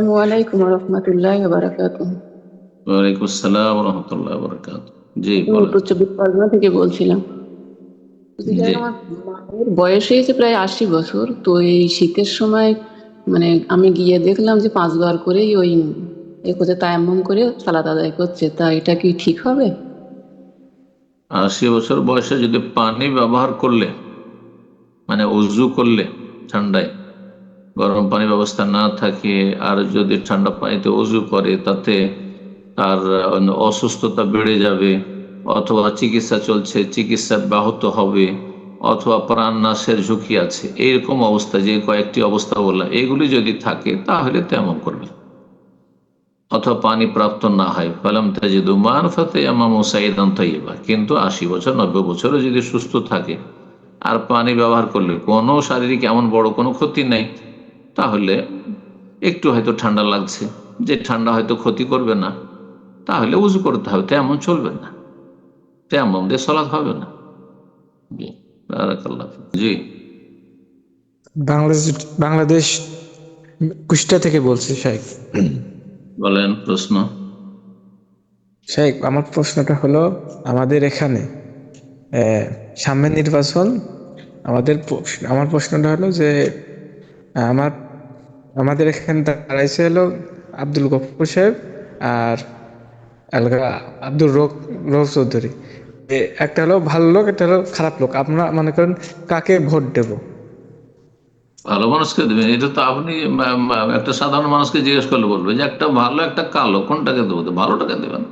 আসসালামু রহমতুল্লাহ ওয়ালাইকুম আসসালাম রহমতুল্লাহ বরকাত জি চব্বিশ পরগনা থেকে বলছিলাম। বলছি যে জি। আমার বয়স হয়েছে প্রায় আশি বছর তো এই শীতের সময় মানে আমি গিয়ে দেখলাম যে পাঁচবার করেই ওই এ করছে তায়াম্মম করে সালাত আদায় করছে তা এটা কি ঠিক হবে? আশি বছর বয়সে যদি পানি ব্যবহার করলে মানে উজু করলে ঠান্ডায় গরম পানি ব্যবস্থা না থাকে, আর যদি ঠান্ডা পানিতে অজু করে, তাতে তার অসুস্থতা বেড়ে যাবে, অথবা চিকিৎসা চলছে, চিকিৎসা ব্যাহত হবে, অথবা প্রাণ নাশের ঝুঁকি আছে। এইরকম অবস্থা, যে কয়েকটি অবস্থা বললাম, এগুলি যদি থাকে, তাহলে তেমন করবে। অথবা পানি প্রাপ্ত না হয়। ফালাম তাজিদু মান ফাতে আমাম সাইদান তৈবা কিন্তু আশি বছর, নব্বই বছরও যদি সুস্থ থাকে, আর পানি ব্যবহার করলে, কোনো শারীরিক এমন বড় কোনো ক্ষতি নেই। তাহলে একটু হয়তো ঠান্ডা লাগছে। যে ঠান্ডা হয়তো ক্ষতি করবে না তাহলে উজু করতে হবে তেমন চলবে না। তেমন দিয়ে সলাৎ হবে না। জি বাংলাদেশ বাংলাদেশ কুষ্টা থেকে বলছি বলেন প্রশ্ন। শেখ আমার প্রশ্নটা হলো আমাদের এখানে আহ, সামনের নির্বাচন আমাদের আমার প্রশ্নটা হলো যে আমার আমাদের এখানে দাঁড়াইছে হলো আব্দুল গফুর সাহেব আর আলগা আব্দুল রোক রোক চৌধুরী। একটা হলো ভালো লোক একটা হলো খারাপ লোক। আপনারা মনে করেন কাকে ভোট দেবো? ভালো মানুষকে দেবেন। এটা তো আপনি একটা সাধারণ মানুষকে জিজ্ঞেস করলে বলবে যে একটা ভালো একটা কালো কোনটাকে দেবো? ভালোটাকে দেবেন।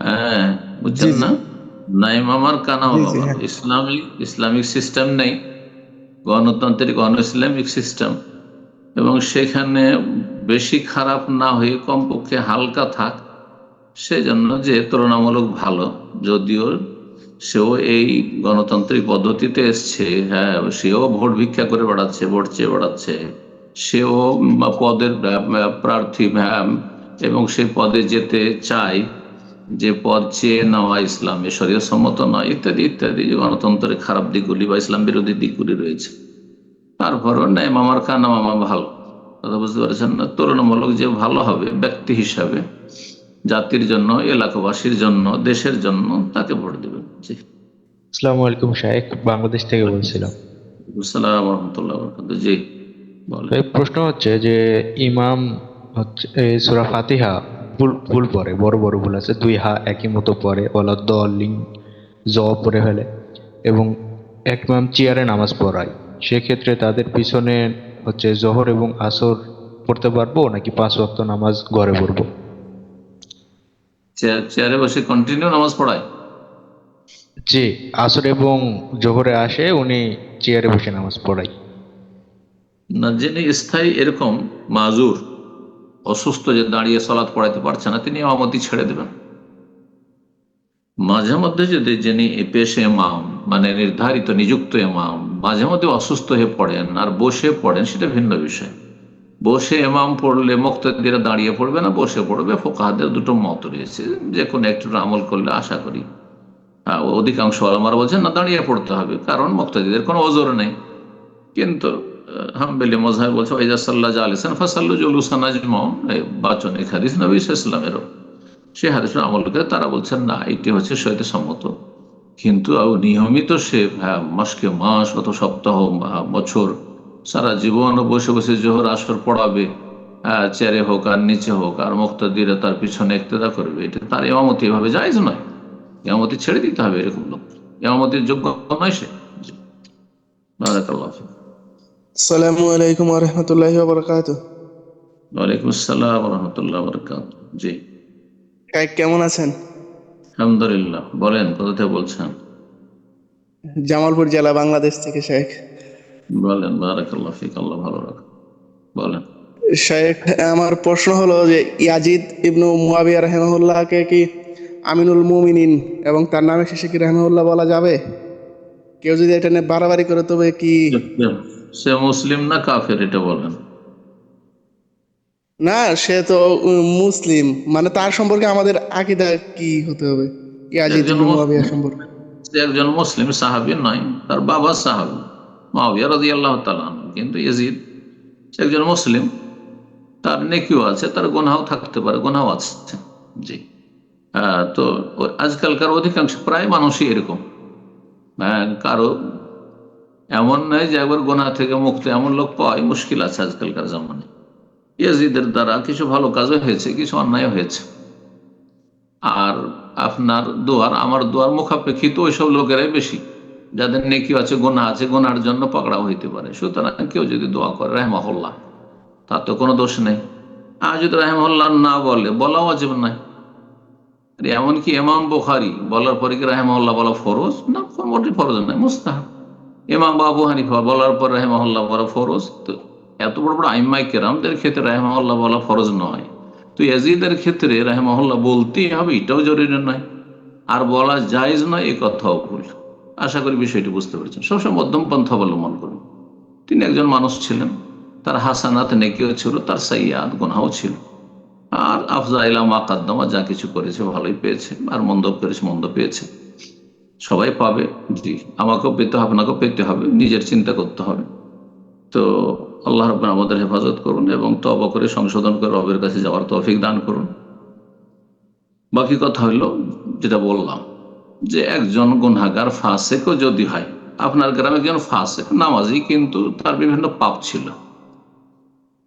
হ্যাঁ বুঝছেন। না? নাইম আমার কানা বাবা হ্যাঁ। ইসলামিক ইসলামিক সিস্টেম নেই। গণতান্ত্রিক অন ইসলামিক সিস্টেম। এবং সেখানে বেশি খারাপ না হয়ে কমপক্ষে হালকা থাক সেজন্য যে তুলনামূলক ভালো যদিও সেও এই গণতান্ত্রিক পদ্ধতিতে এসছে হ্যাঁ সেও ভোট ভিক্ষা করে বেড়াচ্ছে ভোট চেয়ে বেড়াচ্ছে সেও পদের প্রার্থী হ্যাঁ, এবং সেই পদে যেতে চায় যে পদ চেয়ে নেওয়া ইসলামে শরীয় সম্মত নয় ইত্যাদি ইত্যাদি গণতন্ত্রের খারাপ দিকগুলি বা ইসলাম বিরোধী দিকগুলি রয়েছে। তারপরও নেয় মামার কানা মামা ভালো। কথা বুঝতে পারছেন না? তুলনামূলক যে ভালো হবে ব্যক্তি হিসাবে জাতির জন্য এলাকাবাসীর জন্য দেশের জন্য তাকে ভোট দেবেন। জি। আসসালামু আলাইকুম শাহেক বাংলাদেশ থেকে বলছিলাম। আসসালাম রহমতুল্লাহ বরকাত জি প্রশ্ন হচ্ছে যে ইমাম হচ্ছে সূরা ফাতিহা ভুল ভুল পড়ে বড় বড় ভুল আছে। দুই হা একই মতো পড়ে ওলা দলিং জ পড়ে ফেলে এবং এক ইমাম চেয়ারে নামাজ পড়ায়। সেক্ষেত্রে তাদের পিছনে হচ্ছে জহর এবং আসর পড়তে পারব নাকি পাঁচ ওয়াক্ত নামাজ ঘরে পড়ব? চেয়ারে বসে কন্টিনিউ নামাজ পড়ায়? জি আসর এবং জোহরে আসে উনি চেয়ারে বসে নামাজ পড়ায়। না যিনি স্থায়ী এরকম মাজুর অসুস্থ যে দাঁড়িয়ে সলাৎ পড়াইতে পারছে না তিনি আমামতি ছেড়ে দেবেন। মাঝে মধ্যে যদি যিনি পেশে এমাম মানে নির্ধারিত নিযুক্ত এমাম মাঝে মধ্যে অসুস্থ হয়ে পড়েন আর বসে পড়েন সেটা ভিন্ন বিষয়। বসে এমাম পড়লে মুক্তাদিরা দাঁড়িয়ে পড়বে না বসে পড়বে ফোকাহাদের দুটো মত রয়েছে। যে কোনো একটু আমল করলে আশা করি। হ্যাঁ, অধিকাংশ আলমারা বলছেন না দাঁড়িয়ে পড়তে হবে কারণ মুক্তাদিদের কোনো অজর নেই। কিন্তু হামবেলি মজাহ বলছে ওইজা সাল্লাহ আলিসান ফাসাল্লু জলুসান আজমাও বাচন এক হাদিস নবী ইসলামেরও সে হাদিসের আমল করে তারা বলছেন না এটি হচ্ছে সহিতে সম্মত। কিন্তু নিয়মিত সে হ্যাঁ, মাসকে মাস অত সপ্তাহ বা বছর সারা জীবন বসে বসে জোহর আসর পড়াবে হ্যাঁ, চেয়ারে হোক আর নিচে হোক আর মুক্ত মুক্তাদিরা তার পিছনে একতেদা করবে এটা তার এমামতি এভাবে জায়জ নয়। এমামতি ছেড়ে দিতে হবে এরকম লোক। এমামতির যোগ্য নয় সে। আসসালামু আলাইকুম রহমতুল্লাহ বরকাত ওয়ালাইকুম আসসালাম রহমতুল্লাহ বরকাত জি। কেমন আছেন? আলহামদুলিল্লাহ। বলেন কোথা থেকে বলছেন? জামালপুর জেলা বাংলাদেশ থেকে শেখ। বলেন বারাকাল্লাহ ফিক আল্লাহ ভালো রাখ বলেন। শেখ আমার প্রশ্ন হলো যে ইয়াজিদ ইবনু মুয়াবিয়া রহমুল্লাহকে কি আমিনুল মুমিনিন এবং তার নামে শেষে কি রহমুল্লাহ বলা যাবে? কেউ যদি এটা নিয়ে বাড়াবাড়ি করে তবে কি সে মুসলিম না কাফের এটা বলেন। না সে তো মুসলিম। মানে তার সম্পর্কে আমাদের আকিদা কি হতে হবে? ইয়াজিদ। মুয়াবিয়া সম্পর্কে? সে একজন মুসলিম সাহাবি নয় তার বাবা সাহাবি মাবিয়া রাজি আল্লাহ কিন্তু ইয়েজিদ সে একজন মুসলিম। তার নেকিও আছে তার গোনাও থাকতে পারে গোনাও আছে। জি। তো আজকালকার অধিকাংশ প্রায় মানুষই এরকম। আহ, কারও এমন নয় যে একবার গোনা থেকে মুক্ত এমন লোক পাওয়াই মুশকিল আছে আজকালকার জামানে ইয়াজিদের দ্বারা কিছু ভালো কাজও হয়েছে, কিছু অন্যায় হয়েছে। আর আপনার দোয়ার, আমার দোয়ার মুখাপেক্ষিত ওইসব লোকেরাই বেশি। যাদের নেকি আছে গোনা আছে গোনার জন্য পকড়া হইতে পারে। সুতরাং কেউ যদি দোয়া করে, রাহমাহুল্লাহ তার তো কোনো দোষ নেই। আর যদি রাহমাহুল্লাহ না বলে, বলাও অজীব নাই এমনকি এমাম বোখারি বলার পরে কি রাহেমাহুল্লাহ বলা ফরজ? না মোটেই ফরজ নাই মুস্তাহাব। ইমাম বাবু হানিফা বলার পর রাহেমাহুল্লাহ বলা ফরজ। তো এত বড় বড় আইমাই কেরামদের ক্ষেত্রে রাহেমাহুল্লাহ বলা ফরজ নয়। তো ইয়াজিদের ক্ষেত্রে রাহেমাহুল্লাহ বলতেই হবে, এটাও জরুরি নয়। আর বলা জায়েজ নয়, এ কথাও ভুল। আশা করি বিষয়টি বুঝতে পেরেছেন। সবসময় মধ্যম পন্থা অবলম্বন করুন। তিনি একজন মানুষ ছিলেন, তার হাসানাত নেকিও ছিল, তার সাইয়াদ গুনাও ছিল। আর আফজা ইলাম আকাদ্দমা যা কিছু করেছে ভালোই পেয়েছে, আর মন্দ করেছে, মন্দ পেয়েছে। সবাই পাবে, জি, আমাকেও পেতে হবে, আপনাকেও পেতে হবে, নিজের চিন্তা করতে হবে। তো আল্লাহ রব্বান আমাদের হেফাজত করুন এবং তবা করে সংশোধন করে রবের কাছে যাওয়ার তৌফিক দান করুন। বাকি কথা হলো যেটা বললাম, যে একজন গুনাগার ফাঁসেকও যদি হয়, আপনার গ্রামে একজন ফাসেক, নামাজি কিন্তু তার বিভিন্ন পাপ ছিল।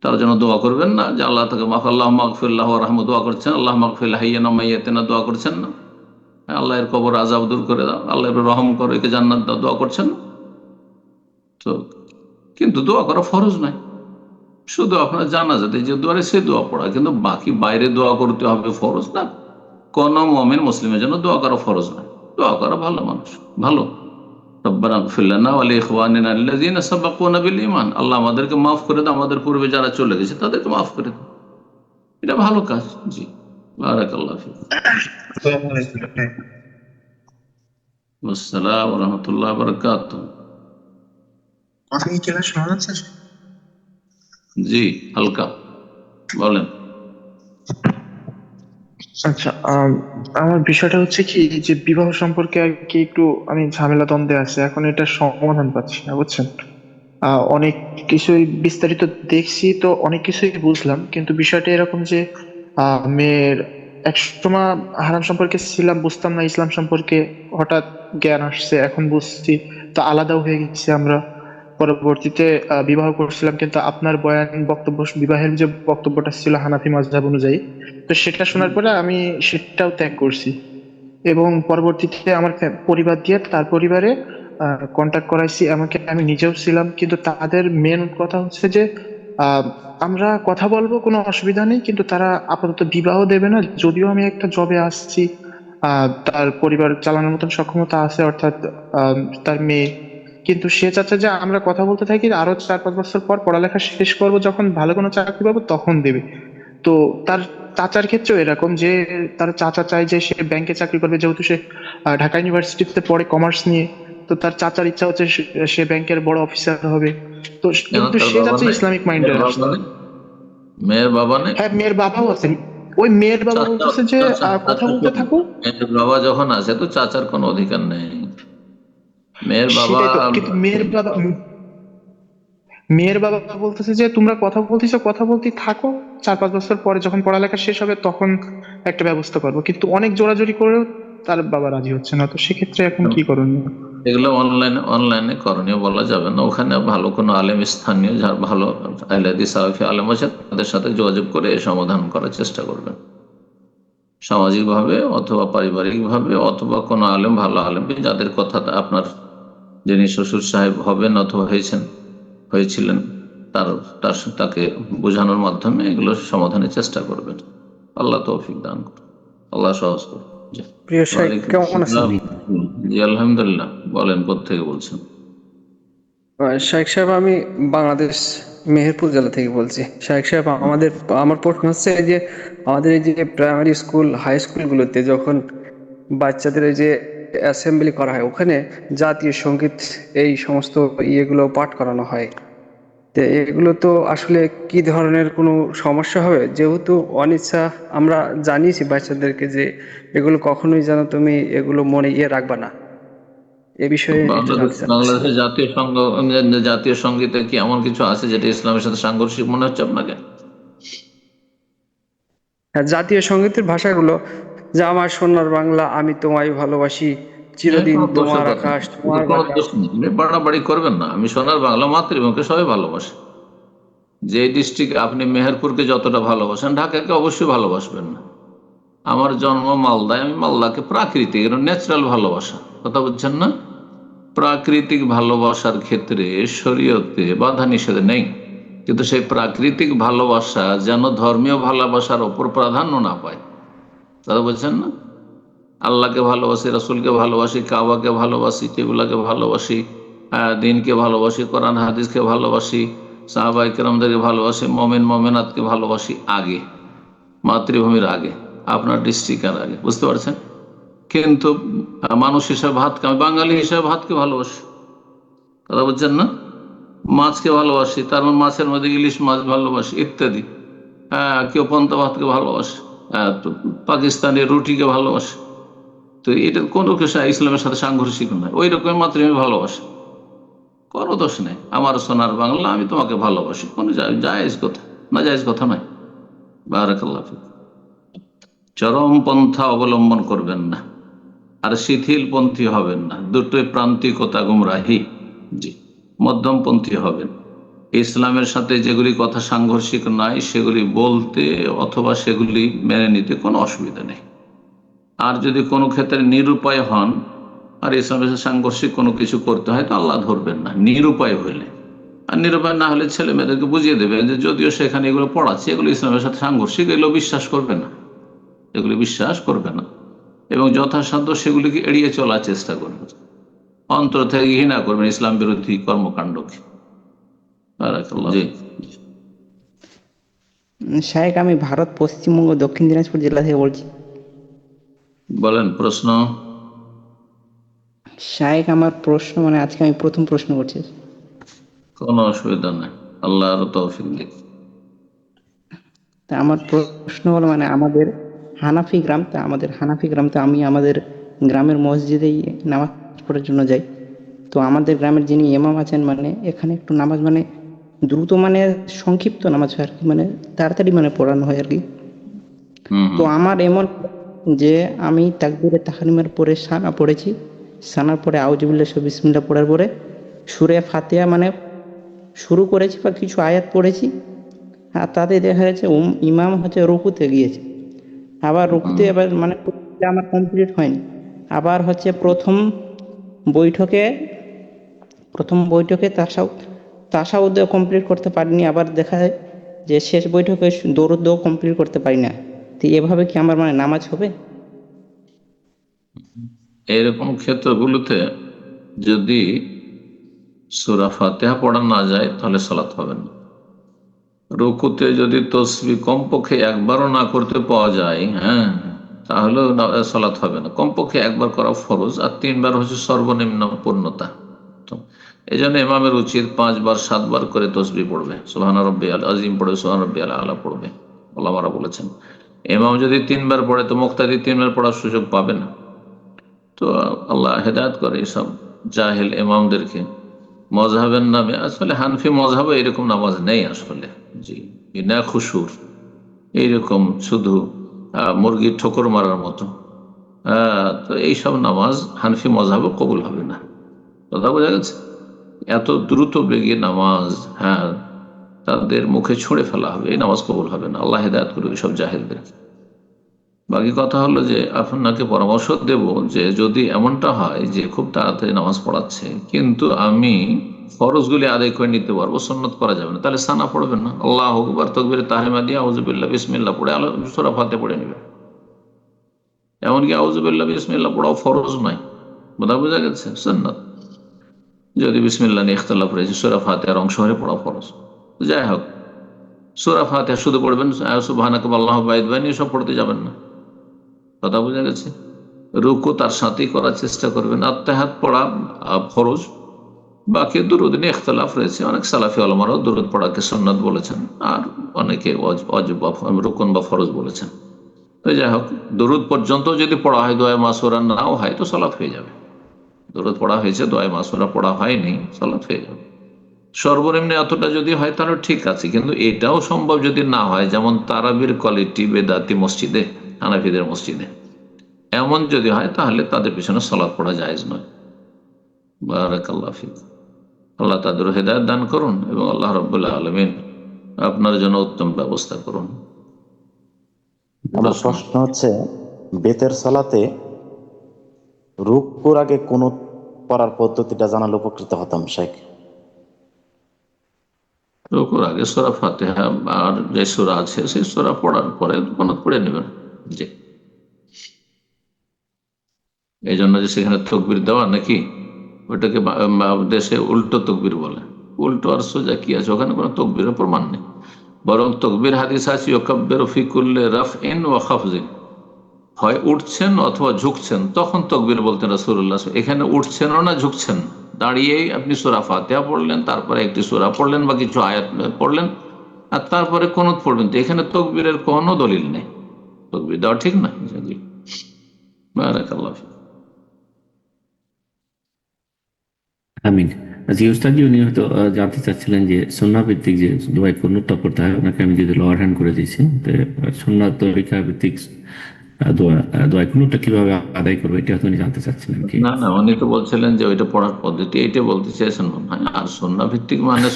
তার জন্য দোয়া করবেন না, যে আল্লাহ তাকে মাফ, আল্লাহ মাকফিল্লাহ রহম দোয়া করছেন, আল্লাহ মাকফিল্লাহ মাইয়াতেনা দোয়া করছেন না। আল্লাহ এর কবর আজাব দূর করে দাও, আল্লাহ রহম করো একে জান্নাত দোয়া করছেন তো কিন্তু দোয়া করা ফরজ নাই শুধু আপনার জানা যাতে যে দোয়ারে সে দোয়া পড়া কিন্তু বাকি বাইরে দোয়া করতে হবে ফরজ না। কোন মমিন মুসলিমের জন্য দোয়া করা ফরজ নয়। দোয়া করা ভালো মানুষ ভালো। আল্লাহ আমাদেরকে মাফ করে দাও আমাদের পূর্বে যারা চলে গেছে তাদেরকে মাফ করে দাও। এটা ভালো কাজ জি। বারাকাল্লাহ ফিক। আসসালামু ওয়া রাহমাতুল্লাহি ওয়া বারাকাতুহু। কথা কি ক্লিয়ার শোনা যাচ্ছে? জি হালকা। বলেন। আচ্ছা আম, আমার বিষয়টা হচ্ছে কি যে বিবাহ সম্পর্কে আর কি একটু আমি ঝামেলা দ্বন্দ্বে আছে এখন এটা সমাধান পাচ্ছি না বুঝছেন? আহ, অনেক কিছুই বিস্তারিত দেখছি তো অনেক কিছুই বুঝলাম কিন্তু বিষয়টা এরকম যে আহ, মেয়ের এক সময় হারাম সম্পর্কে ছিলাম বুঝতাম না ইসলাম সম্পর্কে হঠাৎ জ্ঞান আসছে এখন বুঝছি তো আলাদাও হয়ে গেছি আমরা। পরবর্তীতে বিবাহ করছিলাম, কিন্তু আপনার বয়ান বক্তব্য, বিবাহের যে বক্তব্যটা ছিল হানাফি মাজহাব অনুযায়ী, তো সেটা শোনার পরে আমি সেটাও ত্যাগ করছি। এবং পরবর্তীতে আমার পরিবার দিয়ে তার পরিবারে কন্ট্যাক্ট করাইছি, এমনকি আমি নিজেও ছিলাম, কিন্তু তাদের মেন কথা হচ্ছে যে আমরা কথা বলব, কোনো অসুবিধা নেই, কিন্তু তারা আপাতত বিবাহ দেবে না, যদিও আমি একটা জবে আসছি তার পরিবার চালানোর মতন সক্ষমতা আছে, অর্থাৎ তার মেয়ে কিন্তু সে চাচ্ছে যে আমরা কথা বলতে থাকি আরও চার পাঁচ বছর পর পড়ালেখা শেষ করব যখন ভালো কোনো চাকরি পাবো তখন দেবে। তো তার চাচার ক্ষেত্রেও এরকম যে তার চাচা চায় যে সে ব্যাংকে চাকরি করবে যেহেতু সে ঢাকা ইউনিভার্সিটিতে পড়ে কমার্স নিয়ে তো তার চাচার ইচ্ছা হচ্ছে সে- ব্যাংকের বড় অফিসার হবে। তো কিন্তু সে যাচ্ছে ইসলামিক মাইন্ডের মেয়ের বাবা নেই? মেয়ের বাবা নেই? হ্যাঁ মেয়ের বাবাও আছেন ওই মেয়ের বাবা বলতেছে যে কথা বলতে? থাকো মেয়ের বাবা যখন আছে তো চাচার কোনো অধিকার নেই। মেয়ের বাবা কিন্তু মেয়ের বাবা মেয়ের বাবা বলতেছে যে তোমরা কথা বলতেছো কথা বলতে থাকো। চার পাঁচ বছর পরে যখন পড়ালেখা শেষ হবে তখন একটা ব্যবস্থা করব। কিন্তু অনেক জোরাজোরি করেও তার বাবা রাজি হচ্ছে না। তো সেক্ষেত্রে এখন কি করণীয়? এগুলো অনলাইনে অনলাইনে করণীয় বলা যাবে না। ওখানে ভালো কোনো আলেম স্থানীয় যার ভালো সাহাফি আলেম আছে তাদের সাথে যোগাযোগ করে সমাধান করার চেষ্টা করবেন সামাজিকভাবে অথবা পারিবারিকভাবে অথবা কোনো আলেম ভালো আলেম যাদের কথা আপনার যিনি শ্বশুর সাহেব হবেন অথবা হয়েছেন হয়েছিলেন তার তার তাকে বোঝানোর মাধ্যমে এগুলো সমাধানের চেষ্টা করবেন। আল্লাহ তৌফিক দান করুন। আল্লাহ সহজ করুন। প্রিয় ওয়ালাইকুম কেমন আছেন? জি আলহামদুলিল্লাহ। বলেন থেকে বলছেন? সাহেব আমি বাংলাদেশ মেহেরপুর জেলা থেকে বলছি। সাহেব আমাদের আমার প্রশ্ন হচ্ছে এই যে আমাদের এই যে প্রাইমারি স্কুল হাই স্কুলগুলোতে যখন বাচ্চাদের এই যে অ্যাসেম্বলি করা হয়। ওখানে জাতীয় সংগীত এই সমস্ত ইয়েগুলো পাঠ করানো হয়। তো এগুলো তো আসলে কি ধরনের কোনো সমস্যা হবে? যেহেতু অনিচ্ছা আমরা জানিয়েছি বাচ্চাদেরকে যে এগুলো কখনোই যেন তুমি এগুলো মনে ইয়ে রাখবা না। এ বিষয়ে। বাংলাদেশের জাতীয় সঙ্গ জাতীয় সঙ্গীতে কি এমন কিছু আছে যেটা ইসলামের সাথে সাংঘর্ষিক মনে হচ্ছে আপনাকে? হ্যাঁ, জাতীয় সঙ্গীতের ভাষাগুলো যে আমার সোনার বাংলা আমি তোমায় ভালোবাসি চিরদিন তোমার আকাশ তোমার আপনি বাড়াবাড়ি করবেন না। আমি সোনার বাংলা মাতৃভূমিকে সবাই ভালোবাসে। যে ডিস্ট্রিক্ট আপনি মেহেরপুরকে যতটা ভালোবাসেন ঢাকাকে অবশ্যই ভালোবাসবেন না। আমার জন্ম মালদায়। আমি মালদাকে প্রাকৃতিক ন্যাচারাল ভালোবাসা। কথা বলছেন না? প্রাকৃতিক ভালোবাসার ক্ষেত্রে শরীয়তে বাধা নিষেধ নেই। কিন্তু সেই প্রাকৃতিক ভালোবাসা যেন ধর্মীয় ভালোবাসার ওপর প্রাধান্য না পায় কথা বলছেন না, আল্লাহকে ভালোবাসি, রাসুলকে ভালোবাসি, কাবাকে ভালোবাসি কেবুলাকে ভালোবাসি দিনকে ভালোবাসি, কোরআন, হাদিসকে ভালোবাসি সাহাবাই কেরামদেরকে ভালোবাসি, মমেন মমেনাথকে ভালোবাসি আগে, মাতৃভূমির আগে, আপনার ডিস্ট্রিক্টের আগে, বুঝতে পারছেন? কিন্তু মানুষ হিসাবে ভাতকে আমি বাঙালি হিসাবে ভাতকে ভালোবাসি। কথা বলছেন না, মাছকে ভালোবাসি, তার মাছের মধ্যে ইলিশ মাছ ভালোবাসি, ইত্যাদি। হ্যাঁ কেউ পন্তা ভাতকে ভালোবাসে। হ্যাঁ, তো পাকিস্তানি রুটিকে ভালোবাসে। তো এটা কোনো কিছু ইসলামের সাথে সাংঘর্ষিক নয়। ওই রকমের মাত্র আমি ভালোবাসি। কোনো দোষ নেই। আমার সোনার বাংলা আমি তোমাকে ভালোবাসি। কোনো জায়েজ কথা না জায়েজ কথা নয়। বারাকাল্লাহ চরম পন্থা অবলম্বন করবেন না। আর শিথিলপন্থী হবেন না। দুটোই প্রান্তিকতা গুমরাহি। জি মধ্যমপন্থী হবেন। ইসলামের সাথে যেগুলি কথা সাংঘর্ষিক নয়, সেগুলি বলতে অথবা সেগুলি মেনে নিতে কোনো অসুবিধা নেই। আর যদি কোনো ক্ষেত্রে নিরুপায় হন, আর ইসলামের সাথে সাংঘর্ষিক কোনো কিছু করতে হয়, তো আল্লাহ ধরবেন না, নিরুপায় হইলে। আর নিরুপায় না হলে ছেলে মেয়েদেরকে বুঝিয়ে দেবেন যে যদিও সেখানে এগুলো পড়াচ্ছে, এগুলো ইসলামের সাথে সাংঘর্ষিক, এগুলো বিশ্বাস করবে না। এগুলি বিশ্বাস করবে না। এবং যথাসাধ্য সেগুলিকে এড়িয়ে চলার চেষ্টা করবে। অন্তর থেকে ঘৃণা করবেন ইসলাম বিরোধী কর্মকাণ্ডকে। জি। শাহেক আমি ভারত পশ্চিমবঙ্গ দক্ষিণ দিনাজপুর জেলা থেকে বলছি। বলেন প্রশ্ন? শাহেক আমার প্রশ্ন মানে আজকে আমি প্রথম প্রশ্ন করছি। কোনো অসুবিধা নেই। আল্লাহ আরও তৌফিক দিক। তা আমার প্রশ্ন হলো মানে আমাদের হানাফি গ্রাম তা আমাদের হানাফি গ্রাম তো আমি আমাদের গ্রামের মসজিদেই নামাজ পড়ার জন্য যাই। তো আমাদের গ্রামের যিনি ইমাম আছেন মানে এখানে একটু নামাজ মানে দ্রুত মানে সংক্ষিপ্ত নামাজ হয় আর কি মানে তাড়াতাড়ি মানে পড়ানো হয় আর কি। তো আমার এমন যে আমি তাকবিরে তাহারিমের পরে সানা পড়েছি সানার পরে আউজুবিল্লা সব বিসমিল্লা পড়ার পরে সুরে ফাতেহা মানে শুরু করেছি বা কিছু আয়াত পড়েছি আর তাতে দেখা যাচ্ছে ইমাম হচ্ছে রুকুতে গিয়েছে। আবার রুকুতে এবার মানে আমার কমপ্লিট হয়নি। আবার হচ্ছে প্রথম বৈঠকে প্রথম বৈঠকে তাসাউ তাসাউদ্দ কমপ্লিট করতে পারিনি, আবার দেখা যায় যে শেষ বৈঠকে দৌড়দও কমপ্লিট করতে পারি না। তো এভাবে কি আমার মানে নামাজ হবে? এরকম ক্ষেত্রগুলোতে যদি সুরা ফাতেহা পড়া না যায়, তাহলে সালাত হবে না। রুকুতে যদি তসবি কমপক্ষে একবারও না করতে পাওয়া যায় হ্যাঁ তাহলেও সালাত হবে না। কমপক্ষে একবার করা ফরজ, আর তিনবার হচ্ছে সর্বনিম্ন পূর্ণতা। তো এই জন্য ইমামের উচিত পাঁচবার, সাতবার করে তসবি পড়বে। সোহান রব্বি আল আজিম পড়বে সোহান রব্বি আল আলা পড়বে। ওলামারা বলেছেন। ইমাম যদি তিনবার পড়ে, তো মুক্তাদি তিনবার পড়ার সুযোগ পাবে না। তো আল্লাহ হেদায়ত করে এসব জাহেল ইমামদেরকে। মজহাবের নামে, আসলে হানফি মজহাবে এরকম নামাজ নেই আসলে। জি বিনা খুশুর, এইরকম শুধু মুরগির ঠোকর মারার মতো। তো এইসব নামাজ হানফি মজহাবে কবুল হবে না। কথা বোঝা গেছে? এত দ্রুত বেগে নামাজ হ্যাঁ তাদের মুখে ছুঁড়ে ফেলা হবে, এই নামাজ কবুল হবে না। আল্লাহ হেদায়ত করবে সব জাহেলদেরকে বাকি কথা হলো যে, আপনাকে পরামর্শ দেব যে, যদি এমনটা হয় যে, খুব তাড়াতাড়ি নামাজ পড়াচ্ছে, কিন্তু আমি ফরজগুলি আদায় করে নিতে পারব সন্ন্যত করা যাবে না, তাহলে সানা পড়বেন না। আল্লাহ আকবর, তকবির তাহরিমা দিয়ে আউজুবিল্লাহ বিসমিল্লা পড়ে আলো, সোরা ফাতে পড়ে নেবে। এমনকি আউজুবিল্লাহ বিসমিল্লা পড়াও ফরজ নয়। বোধা বোঝা গেছে? সন্ন্যত যদি বিসমিল্লা নিয়ে ইখতলাফ রয়েছে, সোরা ফাতে আর অংশ হয়ে পড়া ফরজ। যাই হোক, সোরা ফাতে শুধু পড়বেন সুবাহানাক আল্লাহ বাইদ সব পড়তে যাবেন না। কথা বোঝা গেছে? রুকু তার সাথেই করার চেষ্টা করবেন। আত্মাহাত পড়া ফরজ। বাকি দুরুদ নিয়ে ইখতলাফ রয়েছে। অনেক সালাফি আলমারও দুরুদ পড়াকে সন্ন্যত বলেছেন, আর অনেকে অজ- অজ- বা রুকন বা ফরজ বলেছেন। তো যাই হোক, দুরুদ পর্যন্ত যদি পড়া হয়, দোয়া মাসুরা নাও হয়, তো সলাৎ হয়ে যাবে। দুরুদ পড়া হয়েছে দোয়া মাসুরা পড়া হয়নি সলাৎ হয়ে যাবে। সর্বনিম্ন এতটা যদি হয় তাহলে ঠিক আছে, কিন্তু এটাও সম্ভব যদি না হয়, যেমন তারাবির কোয়ালিটি বেদাতি মসজিদে, হানাফিদের মসজিদে, এমন যদি হয় তাহলে তাদের পিছনে সলাৎ পড়া জায়েজ নয়। বারাকাল্লাহ ফিক। আল্লাহ তাদের হেদায়ত দান করুন এবং আল্লাহ রব্বুল্লাহ আলমিন আপনার জন্য উত্তম ব্যবস্থা করুন। প্রশ্ন হচ্ছে, বেতের সালাতে রুকুর আগে কোন পদ্ধতিটা জানালে উপকৃত হতাম, শেখ। রুকুর আগে সোরা ফাতেহা আর যে সোরা আছে, সেই সোরা পড়ার পরে পড়ে নেবেন এই জন্য যে সেখানে তকবির দেওয়া নাকি বা- দেশে উল্টো তকবির বলে। উল্টো আর সোজা কি আছে? ওখানে কোনো তকবিরের প্রমাণ নেই। বরং তকবির হাদিস আছে ইয়কাব্বের ফিকুল্লে রাফ ইন হয় উঠছেন অথবা ঝুঁকছেন, তখন তকবির বলতেন রাসূলুল্লাহ, এখানে উঠছেনও না, ঝুঁকছেন। দাঁড়িয়েই আপনি সোরা ফাতেহা পড়লেন, তারপরে একটি সোরা পড়লেন বা কিছু আয়াত পড়লেন, আর তারপরে কোন পড়বেন তো এখানে তকবীরের কোনো দলিল নেই। তকবির দেওয়া ঠিক না। আমিন। জি উস্তাদ উনি হয়তো জানতে চাচ্ছিলেন যে সন্না ভিত্তিক যে দোয়াই কোনটা পড়তে হয়, ওনাকে আমি যদি লোয়ার হ্যান্ড করে দিয়েছি, তো সন্না তরিকা ভিত্তিক আদায় এটা জানতে চাচ্ছিলেন কি? না না তো বলছিলেন যে ওইটা পড়ার পদ্ধতি এইটা বলতে আর মানে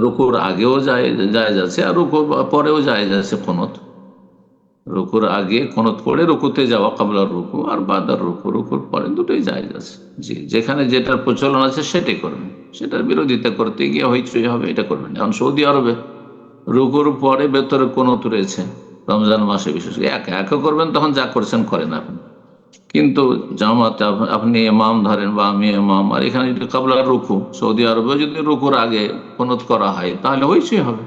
রুকুর আগেও যায় আর পরেও যায় যাচ্ছে রুকুর আগে রুকুতে যাওয়া, কাবলার রুকু আর বাদার রুকু, রুকুর পরে দুটোই যায় যাচ্ছে। জি যেখানে যেটার প্রচলন আছে সেটাই করবেন। সেটার বিরোধিতা করতে গিয়ে হইচই হবে, এটা করবেন এখন সৌদি আরবে রুকুর পরে ভেতরে কোনত রয়েছে? রমজান মাসে বিশেষ করে একা একা করবেন, তখন যা করছেন করেন আপনি। কিন্তু জামাতে আপনি এমাম ধরেন বা আমি এমাম আর এখানে যদি কাবলার রুকু, সৌদি আরবে যদি রুকুর আগে কোনত করা হয়, তাহলে হইচই হবে।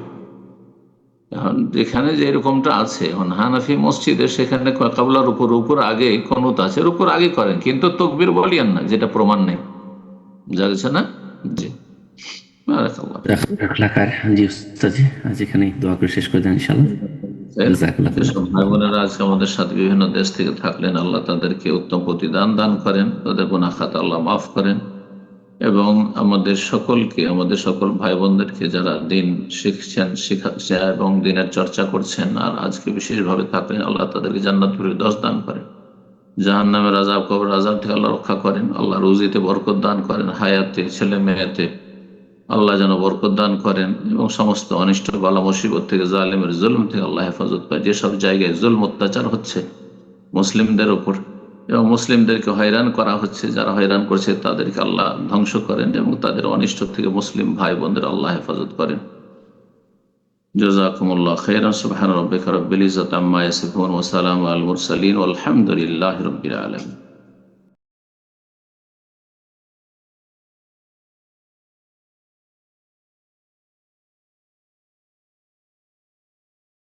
এখন যেখানে যে এরকমটা আছে, এখন হানাফি মসজিদে সেখানে কাবলা রুকুর রুকুর আগে কোনত আছে, রুকুর আগে করেন, কিন্তু তকবির বলিয়েন না, যেটা প্রমাণ নেই। জাগছে না? জি। রাখার জি আজ এখানে দোয়া করে শেষ করে দেন ইনশাল্লাহ। যেসব ভাই বোনেরা আজকে আমাদের সাথে বিভিন্ন দেশ থেকে থাকলেন আল্লাহ তাদেরকে উত্তম প্রতিদান দান করেন তাদের গুনাহ খাতা আল্লাহ মাফ করেন এবং আমাদের সকলকে আমাদের সকল ভাই বোনদেরকে যারা দিন শিখছেন শিখাচ্ছেন এবং দিনের চর্চা করছেন আর আজকে বিশেষভাবে থাকলেন আল্লাহ তাদেরকে জান্নাত দশ দান করেন। জাহান নামের আজাব কবর আজাব থেকে আল্লাহ রক্ষা করেন আল্লাহ রুজিতে বরকত দান করেন হায়াতে ছেলে মেয়েতে আল্লাহ যেন বরকত দান করেন এবং সমস্ত অনিষ্ট, বালা, মুসিবত থেকে, জালেমের জুলম থেকে আল্লাহ হেফাজত পায়। যেসব জায়গায় জুলম অত্যাচার হচ্ছে মুসলিমদের উপর এবং মুসলিমদেরকে হয়রান করা হচ্ছে, যারা হয়রান করছে তাদেরকে আল্লাহ ধ্বংস করেন এবং তাদের অনিষ্ট থেকে মুসলিম ভাই বোনদের আল্লাহ হেফাজত করেন। জজাকুমুল্লাহ খেরান সুবহান রব্বিকা রব্বিল ইজ্জাতি আম্মা ইয়াসিফুন ওয়া সালামু আল মুরসালিন। ওয়ালহামদুলিল্লাহি রাব্বিল আলামিন।